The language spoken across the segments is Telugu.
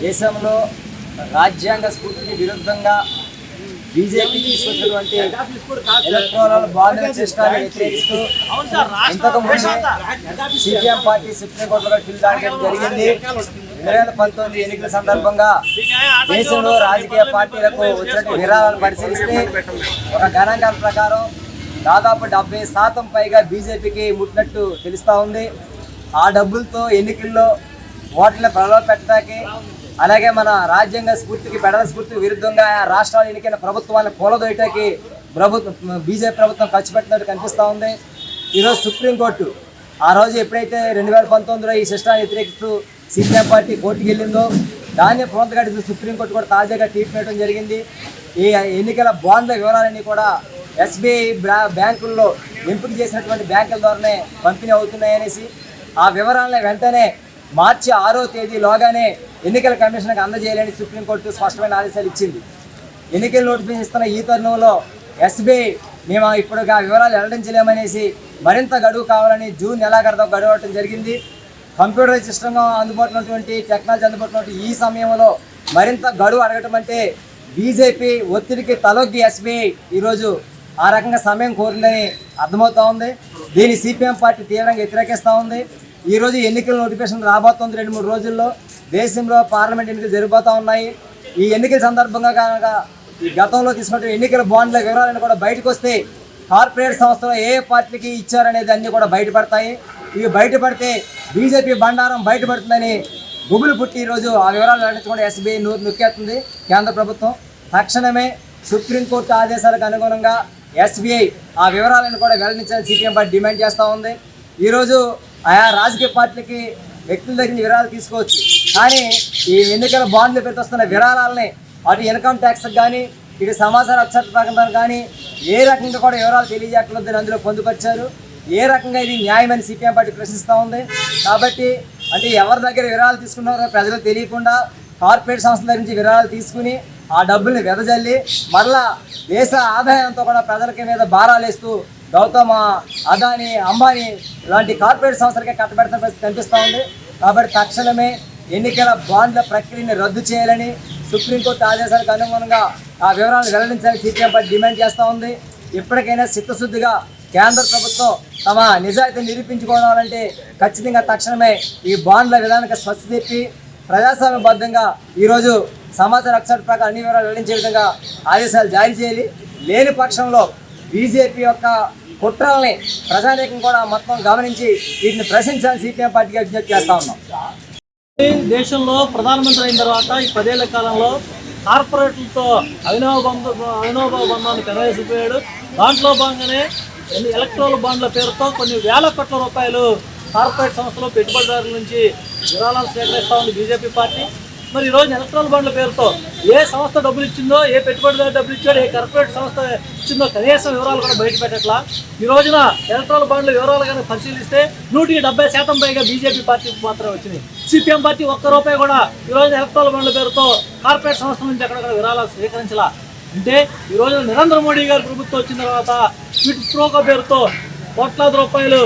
దేశంలో రాజ్యాంగ స్ఫూర్తికి విరుద్ధంగా బీజేపీ తీసుకొచ్చినటువంటి ఎలక్ట్రోరల్ బాండ్ సిస్టాన్ని వ్యతిరేకిస్తూ ఇంతకు ముందే సిపిఎం పార్టీ సుప్రీంకోర్టులో ఫిల్ చేయడం జరిగింది. రెండు వేల పంతొమ్మిది ఎన్నికల సందర్భంగా దేశంలో రాజకీయ పార్టీలకు వచ్చినటువంటి విరాళాలను పరిశీలిస్తే ఒక గణాంకాల ప్రకారం దాదాపు డెబ్బై శాతం పైగా బీజేపీకి ముట్టినట్టు తెలుస్తూ ఉంది. ఆ డబ్బులతో ఎన్నికల్లో ఓట్లను ప్రలోభ పెట్టడానికి అలాగే మన రాజ్యాంగ స్ఫూర్తికి పెడల స్ఫూర్తికి విరుద్ధంగా రాష్ట్రాలు ఎన్నికైన ప్రభుత్వాన్ని కూలదోయటానికి ప్రభుత్వం బీజేపీ ప్రభుత్వం ఖర్చు పెట్టినట్టు కనిపిస్తూ ఉంది. ఈరోజు సుప్రీంకోర్టు ఆ రోజు ఎప్పుడైతే రెండు వేల పంతొమ్మిదిలో ఈ సిస్టాన్ని వ్యతిరేకిస్తూ సిపిఎం పార్టీ కోర్టుకు వెళ్ళిందో దాన్ని పునరుద్ధరించిన సుప్రీంకోర్టు కూడా తాజాగా తీర్పు వేయడం జరిగింది. ఈ ఎన్నికల బాండ్ల వివరాలన్నీ కూడా ఎస్బీఐ బ్యాంకుల్లో ఎంపిక చేసినటువంటి బ్యాంకుల ద్వారానే పంపిణీ అవుతున్నాయనేసి ఆ వివరాలను వెంటనే మార్చి ఆరో తేదీలోగానే ఎన్నికల కమిషన్కి అందజేయాలని సుప్రీంకోర్టు స్పష్టమైన ఆదేశాలు ఇచ్చింది. ఎన్నికల నోటిఫికేషన్ ఇస్తున్న ఈ తరుణంలో ఎస్బీఐ మేము ఇప్పుడు ఆ వివరాలు వెల్లడించలేమనేసి మరింత గడువు కావాలని జూన్ నెలాఖరుతో గడువు అవడం జరిగింది. కంప్యూటర్ సిస్టంగా అందుబాటులో ఉన్నటువంటి టెక్నాలజీ అందుబాటులో ఈ సమయంలో మరింత గడువు అడగటం అంటే బీజేపీ ఒత్తిడికి తలొగ్గి ఎస్బీఐ ఈరోజు ఆ రకంగా సమయం కోరిందని అర్థమవుతూ ఉంది. దీన్ని సిపిఎం పార్టీ తీవ్రంగా వ్యతిరేకిస్తూ ఉంది. ఈరోజు ఎన్నికల నోటిఫికేషన్ రాబోతోంది రెండు మూడు రోజుల్లో. దేశంలో పార్లమెంట్ ఎన్నికలు జరగబోతూ ఉన్నాయి. ఈ ఎన్నికల సందర్భంగా కనుక ఈ గతంలో తీసుకున్న ఎన్నికల బాండ్ల వివరాలను కూడా బయటకు వస్తే కార్పొరేట్ సంస్థలు ఏ పార్టీకి ఇచ్చారనేది అన్నీ కూడా బయటపడతాయి. ఇవి బయటపడితే బీజేపీ బండారం బయటపడుతుందని గుబులు పుట్టి ఈరోజు ఆ వివరాలు వెల్లడించకుండా ఎస్బీఐ నూరు నొక్కేస్తుంది కేంద్ర ప్రభుత్వం. తక్షణమే సుప్రీంకోర్టు ఆదేశాలకు అనుగుణంగా ఎస్బీఐ ఆ వివరాలను కూడా వెల్లడించాలని సిపిఎం పార్టీ డిమాండ్ చేస్తూ ఉంది. ఈరోజు ఆయా రాజకీయ పార్టీలకి వ్యక్తుల దగ్గర నుంచి విరాళాలు తీసుకోవచ్చు. కానీ ఈ ఎన్నికల బాండ్లు పెట్టి వస్తున్న విరాళాలని అటు ఇన్కమ్ ట్యాక్స్ కానీ ఇటు సమాచార అక్షర ప్రకటన కానీ ఏ రకంగా కూడా వివరాలు తెలియజేయకూడదని అందులో పొందుపరిచారు. ఏ రకంగా ఇది న్యాయమని సిపిఎం పార్టీ ప్రశ్నిస్తూ ఉంది. కాబట్టి అంటే ఎవరి దగ్గర విరాళాలు తీసుకున్నారో ప్రజలకు తెలియకుండా కార్పొరేట్ సంస్థల నుంచి విరాళాలు తీసుకుని ఆ డబ్బుల్ని వెదజల్లి మరలా దేశ ఆదాయంతో కూడా ప్రజలకి మీద భారాలు వేస్తూ గౌతమ్ అదాని అంబానీ లాంటి కార్పొరేట్ సంస్థలకే కట్టబెడుతున్న పరిస్థితి కనిపిస్తూ ఉంది. కాబట్టి తక్షణమే ఎన్నికల బాండ్ల ప్రక్రియని రద్దు చేయాలని సుప్రీంకోర్టు ఆదేశాలకు అనుగుణంగా ఆ వివరాలను వెల్లడించాలని సిపిఎం పార్టీ డిమాండ్ చేస్తూ ఉంది. ఇప్పటికైనా చిత్తశుద్ధిగా కేంద్ర ప్రభుత్వం తమ నిజాయితీ నిరూపించుకోవాలంటే ఖచ్చితంగా తక్షణమే ఈ బాండ్ల విధానానికి స్వచ్ఛ తెప్పి ప్రజాస్వామ్యబద్ధంగా ఈరోజు సమాచార రక్షణ ప్రకారం అన్ని వివరాలు వెల్లడించే విధంగా ఆదేశాలు జారీ చేయాలి. లేని పక్షంలో బీజేపీ యొక్క కుట్రల్ని ప్రజానీకం కూడా మొత్తం గమనించి వీటిని ప్రశ్నించాలని సిపిఎం పార్టీకి విజ్ఞప్తి చేస్తా ఉన్నాం. దేశంలో ప్రధానమంత్రి అయిన తర్వాత ఈ పదేళ్ళ కాలంలో కార్పొరేట్లతో అవినవ బంధ అవినవ బంధాన్ని పెనవేసిపోయాడు. దాంట్లో భాగంగానే ఎన్ని బాండ్ల పేరుతో కొన్ని వేల కోట్ల రూపాయలు కార్పొరేట్ సంస్థలు పెట్టుబడిదారుల నుంచి విరాళాలు సేకరిస్తూ ఉంది బీజేపీ పార్టీ. మరి ఈరోజు ఎలక్ట్రాల్ బాండ్ల పేరుతో ఏ సంస్థ డబ్బులు ఇచ్చిందో ఏ పెట్టుబడిదారు డబ్బులు ఇచ్చాడో ఏ కార్పొరేట్ సంస్థ ఇచ్చిందో కనీసం వివరాలు కూడా బయట పెట్టట్లా. ఈ రోజున ఎలక్ట్రాల్ బాండ్ల వివరాలు కానీ పరిశీలిస్తే నూటికి డెబ్బై శాతం పైగా బీజేపీ పార్టీకి మాత్రమే వచ్చినాయి సిపిఎం పార్టీ ఒక్క రూపాయి కూడా ఈ రోజు ఎలక్ట్రల్ బాండ్ల పేరుతో కార్పొరేట్ సంస్థ నుంచి అక్కడక్కడ వివరాలు స్వీకరించలా. అంటే ఈ రోజున నరేంద్ర మోడీ గారు ప్రభుత్వం వచ్చిన తర్వాత క్విట్ ప్రోకో పేరుతో కోట్లాది రూపాయలు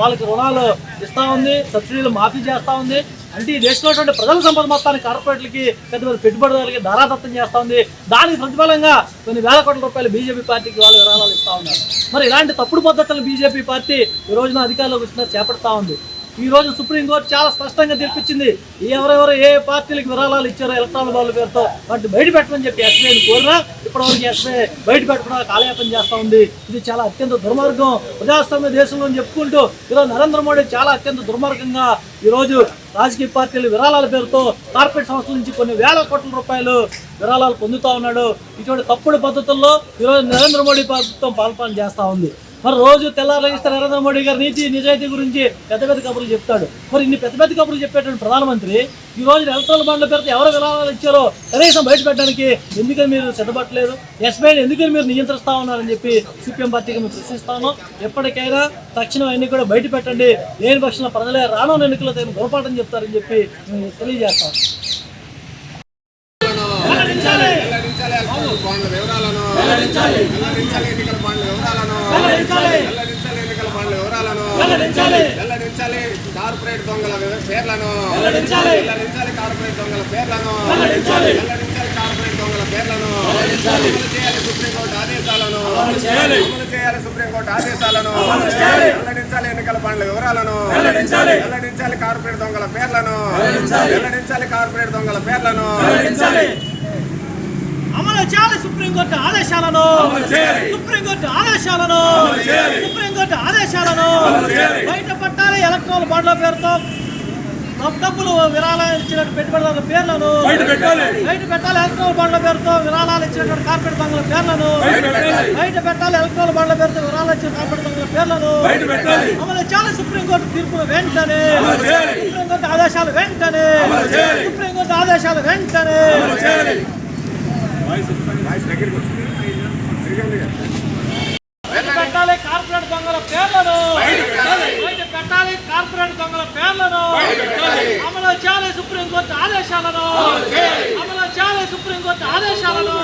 వాళ్ళకి రుణాలు ఇస్తూ ఉంది సబ్సిడీలు మాఫీ చేస్తూ ఉంది. అంటే ఈ దేశంలో ఉన్నటువంటి ప్రజల సంపద మొత్తాన్ని కార్పొరేట్లకి పెద్ద పెద్ద పెట్టుబడిదారులకి ధారాదత్తం చేస్తా ఉంది. దానికి ప్రతిఫలంగా కొన్ని వేల కోట్ల రూపాయలు బీజేపీ పార్టీకి వాళ్ళు విరాళాలు ఇస్తా ఉన్నారు. మరి ఇలాంటి తప్పుడు పద్ధతులు బీజేపీ పార్టీ ఈ రోజున అధికారంలోకి వచ్చిన చేపడతా ఉంది. ఈ రోజు సుప్రీంకోర్టు చాలా స్పష్టంగా తెప్పించింది ఎవరెవరు ఏ పార్టీలకు విరాళాలు ఇచ్చారో ఎలక్ట్రానిక్ బాల్ పేరుతో వాటిని బయట పెట్టమని చెప్పి ఎస్బీఐని కోరినా ఇప్పటివరకు ఎస్బీఐ బయట పెట్టకుండా కాలయాపన చేస్తూ ఉంది. ఇది చాలా అత్యంత దుర్మార్గం. ప్రజాస్వామ్య దేశంలో చెప్పుకుంటూ ఈరోజు నరేంద్ర మోడీ చాలా అత్యంత దుర్మార్గంగా ఈరోజు రాజకీయ పార్టీలు విరాళాల పేరుతో కార్పొరేట్ సంస్థల నుంచి కొన్ని వేల కోట్ల రూపాయలు విరాళాలు పొందుతూ ఉన్నాడు. ఇటువంటి తప్పుడు పద్ధతుల్లో ఈరోజు నరేంద్ర మోడీ ప్రభుత్వం పాల్పన చేస్తూ ఉంది. మరి రోజు తెల్లారగిస్తే నరేంద్ర మోడీ గారి నీతి నిజాయితీ గురించి పెద్ద పెద్ద కబుర్లు చెప్తాడు మరి ఇన్ని పెద్ద పెద్ద కబుర్లు చెప్పేటువంటి ప్రధానమంత్రి ఈ రోజు ఎలక్ట్రల్ బండ్ల పేరుతో ఎవరు విరాళాలు ఇచ్చారో కనీసం బయట పెట్టడానికి ఎందుకని మీరు సిద్ధపడలేదు ఎస్బీఐని ఎందుకని మీరు నియంత్రిస్తా ఉన్నారని చెప్పి సిపిఎం పార్టీకి మేము ప్రశ్నిస్తాను ఎప్పటికైనా తక్షణం అన్ని కూడా బయట పెట్టండి లేని పక్షంలో ప్రజలే రానున్న ఎన్నికల్లో తగిన గురపాఠం చెప్తారని చెప్పి మేము తెలియజేస్తాం వివరాలను వెల్లడించాలి ఎన్నికల బాండ్ల వివరాలను వెల్లడించాలి ఎన్నికల బాండ్ల వివరాలను వెల్లడించాలి. కార్పొరేట్ దొంగల పేర్లను వెల్లడించాలి. కార్పొరేట్ దొంగల పేర్లను వెల్లడించాలి. కార్పొరేట్ దొంగల పేర్లను అమలు చేయాలి సుప్రీంకోర్టు ఆదేశాలను అమలు చేయాలి. సుప్రీంకోర్టు ఆదేశాలను వెల్లడించాలి ఎన్నికల బాండ్ల వివరాలను వెల్లడించాలి. కార్పొరేట్ దొంగల పేర్లను వెల్లడించాలి. కార్పొరేట్ దొంగల పేర్లను అమలు చేయాలి సుప్రీంకోర్టు ఆదేశాలను. సుప్రీంకోర్టు ఆదేశాలను. సుప్రీంకోర్టు ఆదేశాలను. బయట పట్టాలి ఎలక్ట్రాల్ బాండ్ల పేరుతో. డబ్బులు విరాళాలు ఇచ్చినట్టు పెట్టుబడిదారుల పేర్లను. బయట పెట్టాలి ఎలక్ట్రాల్ బాండ్ల పేరుతో విరాళాలు ఇచ్చినటువంటి కార్పొరేట్ బంగ్ల పేర్లను. బయట పెట్టాలి ఎలక్ట్రాల్ బాండ్ల పేరుతో విరాళాలు ఇచ్చిన కార్పొరేట్ బంగ్ల పేర్లను. అమలు చేయాలి సుప్రీంకోర్టు తీర్పును వెంటనే. సుప్రీంకోర్టు ఆదేశాలు వెంటనే. సుప్రీంకోర్టు ఆదేశాలు వెంటనే. పెట్టాలి కార్పొరేట్ దొంగల పేర్లను. బయట పెట్టాలి కార్పొరేట్ దొంగల పేర్లను. అమలు చేయాలి సుప్రీంకోర్టు ఆదేశాలను. అమలు చేయాలి సుప్రీంకోర్టు ఆదేశాలను.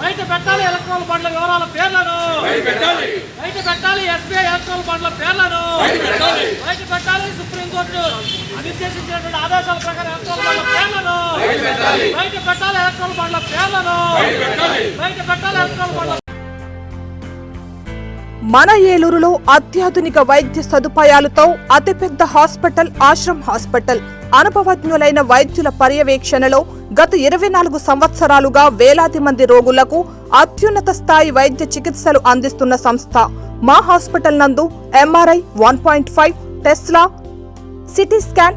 బయట పెట్టాలి ఎలక్ట్రాల్ బండ్ల వివరాల పేర్లను. బయట పెట్టాలి ఎస్బీఐ ఎలక్ట్రాల్ బండ్ల పేర్లను. బయట పెట్టాలి నిర్దేశించినటువంటి ఆదేశాల ప్రకారం ఎలక్ట్రాల్ బండ్ల పేర్లను బయట పెట్టాలి. ఎలక్ట్రాల్ బండ్ల పేర్లను. బయట పెట్టాలి. ఎలక్ట్రాల్ బండ్ల మన ఏలూరులో అత్యాధునిక వైద్య సదుపాయాలతో అతిపెద్ద హాస్పిటల్ ఆశ్రమ్ హాస్పిటల్. అనుభవజ్ఞులైన వైద్యుల పర్యవేక్షణలో గత ఇరవై నాలుగు సంవత్సరాలుగా వేలాది మంది రోగులకు అత్యున్నత స్థాయి వైద్య చికిత్సలు అందిస్తున్న సంస్థ. మా హాస్పిటల్ నందు MRI one point five tesla CT scan